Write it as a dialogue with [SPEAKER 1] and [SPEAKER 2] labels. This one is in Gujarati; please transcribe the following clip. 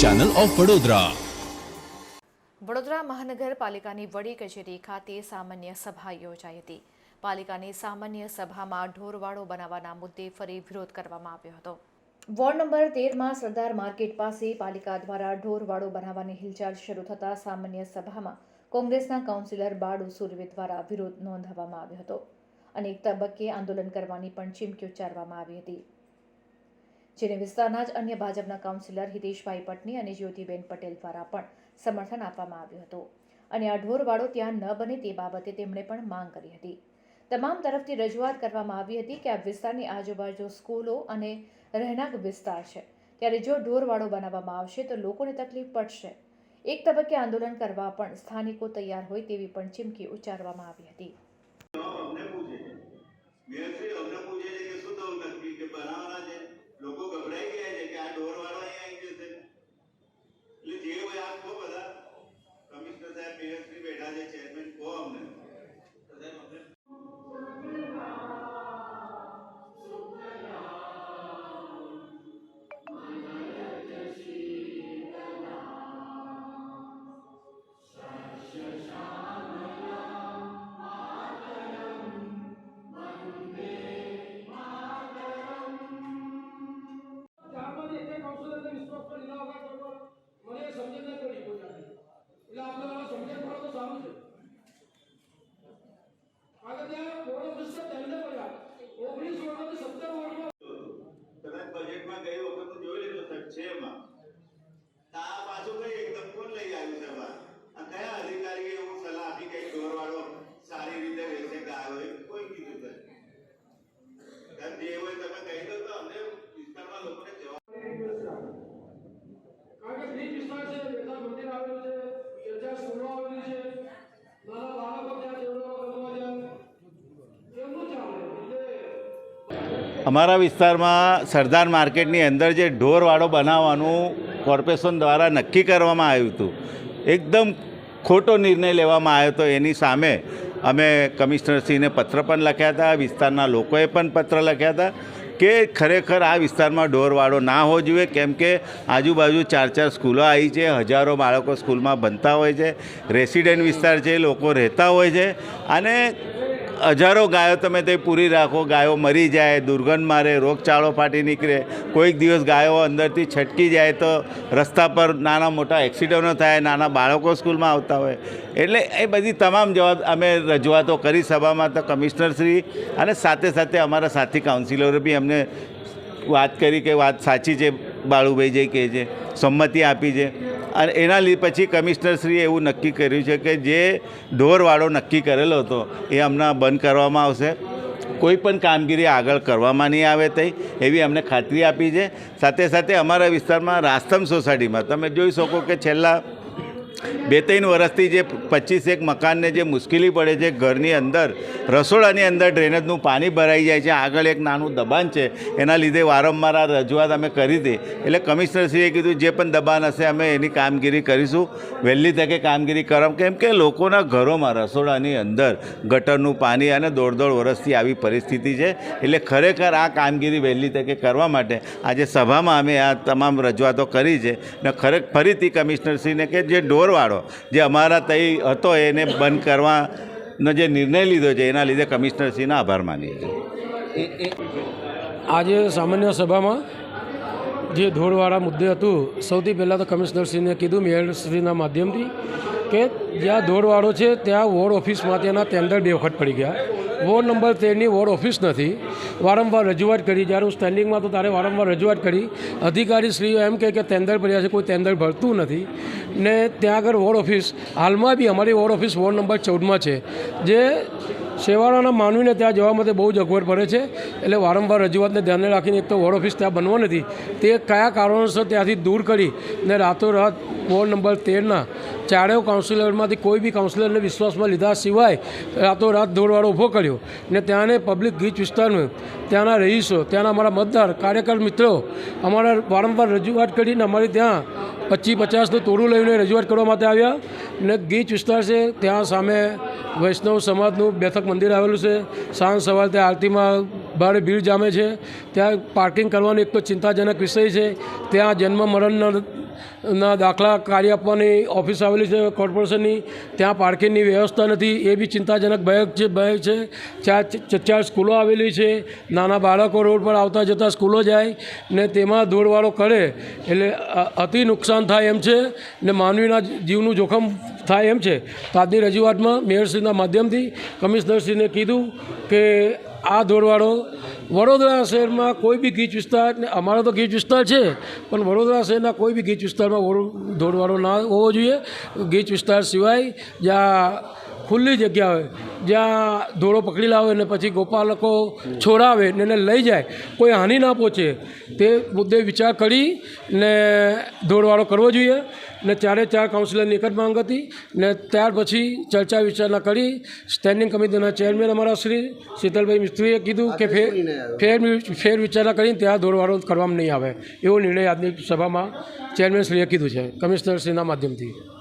[SPEAKER 1] ચેનલ ઓફ વડોદરા
[SPEAKER 2] વડોદરા મહાનગરપાલિકાની વડી કચેરી ખાતે સામાન્ય સભા યોજાઈ હતી. પાલિકાની સામાન્ય સભામાં ઢોરવાડો બનાવવાના મુદ્દે ફરી વિરોધ કરવામાં આવ્યો હતો. વોર્ડ નંબર તેરમાં સરદાર માર્કેટ પાસે પાલિકા દ્વારા ઢોરવાડો બનાવવાની હિલચાલ શરૂ થતાં સામાન્ય સભામાં કોંગ્રેસના કાઉન્સિલર બાળુ સુરવે દ્વારા વિરોધ નોંધાવવામાં આવ્યો હતો. અને એક તબક્કે આંદોલન કરવાની પણ ચીમકી ઉચ્ચારવામાં આવી હતી. જેને વિસ્તારના જ અન્ય ભાજપના કાઉન્સિલર હિતેશભાઈ પટની અને જ્યોતિબેન પટેલ દ્વારા પણ સમર્થન આપવામાં આવ્યું હતું. અને આ ઢોરવાળો ત્યાં ન બને તે બાબતે તેમણે પણ માંગ કરી હતી. તમામ તરફથી રજૂઆત કરવામાં આવી હતી કે આ વિસ્તારની આજુબાજુ સ્કૂલો અને રહેણાંક વિસ્તાર છે. ત્યારે જો ઢોરવાળો બનાવવામાં આવશે તો લોકોને તકલીફ પડશે. એક તબક્કે આંદોલન કરવા પણ સ્થાનિકો તૈયાર હોય તેવી પણ ચીમકી ઉચ્ચારવામાં આવી હતી.
[SPEAKER 3] અમારા વિસ્તારમાં સરદાર માર્કેટની અંદર જે ઢોરવાડો બનાવવાનું કોર્પોરેશન દ્વારા નક્કી કરવામાં આવ્યું હતું, એકદમ ખોટો નિર્ણય લેવામાં આવ્યો હતો. એની સામે અમે કમિશનરશ્રીને પત્ર પણ લખ્યા હતા, વિસ્તારના લોકોએ પણ પત્ર લખ્યા હતા. કે ખરેખર આ વિસ્તારમાં ઢોરવાડો ના હોવો જોઈએ, કેમ કે આજુબાજુ ચાર ચાર સ્કૂલો આવી છે, હજારો બાળકો સ્કૂલમાં ભણતા હોય છે, રેસિડેન્ટ વિસ્તાર છે, લોકો રહેતા હોય છે, અને હજારો ગાયો તમે તે પૂરી રાખો, ગાયો મરી જાય, દુર્ગંધ મારે, રોગચાળો ફાટી નીકળે, કોઈક દિવસ ગાયો અંદરથી છટકી જાય તો રસ્તા પર નાના મોટા એક્સિડન્ટો થાય, નાના બાળકો સ્કૂલમાં આવતા હોય. એટલે એ બધી તમામ જવાબ અમે રજૂઆતો કરી સભામાં તો કમિશનરશ્રી અને સાથે સાથે અમારા સાથી કાઉન્સિલરો બી અમને વાત કરી કે વાત સાચી છે, બાળુભાઈ જે કહે છે, સંમતિ આપી છે. અને એના લી, પછી કમિશનરશ્રીએ એવું નક્કી કર્યું છે કે જે ઢોરવાળો નક્કી કરેલો હતો, એ હમણાં બંધ કરવામાં આવશે. કોઈ પણ કામગીરી આગળ કરવામાં નહીં આવે તે એવી અમને ખાતરી આપી છે. સાથે સાથે અમારા વિસ્તારમાં રાસ્તમ સોસાયટીમાં, તમે જોઈ શકો કે છેલ્લા બે ત્રણ વર્ષથી જે પચીસ એક મકાનને જે મુશ્કેલી પડે છે ઘરની અંદર, રસોડાની અંદર ડ્રેનેજનું પાણી ભરાઈ જાય છે, આગળ એક નાનું દબાણ છે, એના લીધે વારંવાર આ રજૂઆત અમે કરી હતી. એટલે કમિશનરશ્રીએ કીધું, જે પણ દબાણ હશે અમે એની કામગીરી કરીશું, વહેલી તકે કામગીરી કરો કેમ કે લોકોના ઘરોમાં રસોડાની અંદર ગટરનું પાણી અને દોઢ દોઢ વર્ષથી આવી પરિસ્થિતિ છે. એટલે ખરેખર આ કામગીરી વહેલી તકે કરવા માટે આજે સભામાં અમે આ તમામ રજૂઆતો કરી છે. ને ખરેખર ફરીથી કમિશનરશ્રીને કે જે ઢોરવાળો જે અમારા તઈ હતો એને બંધ કરવાનો જે નિર્ણય લીધો છે, એના લીધે કમિશનરશ્રીના આભાર માનીએ છીએ.
[SPEAKER 4] આજે સામાન્ય સભામાં જે ધોળવાળા મુદ્દે હતું, સૌથી પહેલાં તો કમિશનરશ્રીને કીધું, મેયરશ્રીના માધ્યમથી. કે જ્યાં ઢોળવાળો છે, ત્યાં વોર્ડ ઓફિસમાં તેના ટેન્ડર બે વખત પડી ગયા. વોર્ડ નંબર તેરની વોર્ડ ઓફિસ નથી. વારંવાર રજૂઆત કરી, જ્યારે હું સ્ટેન્ડિંગમાં તો તારે વારંવાર રજૂઆત કરી. અધિકારી શ્રીઓ એમ કહે કે ટેન્ડર પડ્યા છે, કોઈ ટેન્ડર ભરતું નથી. ને ત્યાં આગળ વોર્ડ ઓફિસ, હાલમાં બી અમારી વોર્ડ ઓફિસ વોર્ડ નંબર ચૌદમાં છે. જે સેવાળાના માનવીને ત્યાં જવા માટે બહુ જ અગવડ પડે છે. એટલે વારંવાર રજૂઆતને ધ્યાને રાખીને એક તો વોર્ડ ઓફિસ ત્યાં બનવો નથી. તે કયા કારણોસર ત્યાંથી દૂર કરી ને રાતોરાત વોર્ડ નંબર તેરના ચારેય કાઉન્સિલરમાંથી કોઈ બી કાઉન્સિલરને વિશ્વાસમાં લીધા સિવાય રાતોરાત દોડવાળો ઊભો કર્યો ને ત્યાંને પબ્લિક ગીચ વિસ્તારનું ત્યાંના રહીશો, ત્યાંના અમારા મતદાર, કાર્યકર મિત્રો અમારા વારંવાર રજૂઆત કરીને અમારી ત્યાં પચીસ પચાસનું તોડું લઈને રજૂઆત કરવા માટે આવ્યા ને ગીચ વિસ્તાર છે, ત્યાં સામે વૈષ્ણવ સમાજનું બેઠક મંદિર આવેલું છે. સાંજ સવારે ત્યાં આરતીમાં ભારે ભીડ જામે છે. ત્યાં પાર્કિંગ કરવાનો એક તો ચિંતાજનક વિષય છે. ત્યાં જન્મ મરણના દાખલા કાર્ય આપવાની ઓફિસ આવેલી છે કોર્પોરેશનની. ત્યાં પાર્કિંગની વ્યવસ્થા નથી. એ બી ચિંતાજનક ભયક છે, ભય છે. ચાર ચાર સ્કૂલો આવેલી છે. નાના બાળકો રોડ પર આવતા જતાં સ્કૂલો જાય ને તેમાં ધૂળવાળો કરે એટલે અતિ નુકસાન થાય એમ છે ને માનવીના જીવનું જોખમ થાય એમ છે. તો આજની રજૂઆતમાં મેયરશ્રીના માધ્યમથી કમિશનરશ્રીને કીધું કે આ ધોળવાળો વડોદરા શહેરમાં કોઈ બી ગીચ વિસ્તાર અમારો તો ગીચ વિસ્તાર છે, પણ વડોદરા શહેરના કોઈ બી ગીચ વિસ્તારમાં વડો- ધોળવાળો ના હોવો જોઈએ. ગીચ વિસ્તાર સિવાય જ્યાં ખુલ્લી જગ્યા હોય જ્યાં ધોળો પકડી લાવે ને પછી ગોપાલકો છોડાવે ને એને લઈ જાય કોઈ હાનિ ના પહોંચે તે મુદ્દે વિચાર કરી ને ધોળવાળો કરવો જોઈએ ને ચારે ચાર કાઉન્સિલરની એક જ માંગ હતી ને ત્યાર પછી ચર્ચા વિચારણા કરી. સ્ટેન્ડિંગ કમિટીના ચેરમેન અમારા શ્રી શીતલભાઈ મિસ્ત્રીએ કીધું કે ફેર ફેર ફેર વિચારણા કરીને ત્યાં દોડવાળો કરવામાં નહીં આવે એવો નિર્ણય આજની સભામાં ચેરમેનશ્રીએ કીધું છે કમિશનરશ્રીના માધ્યમથી.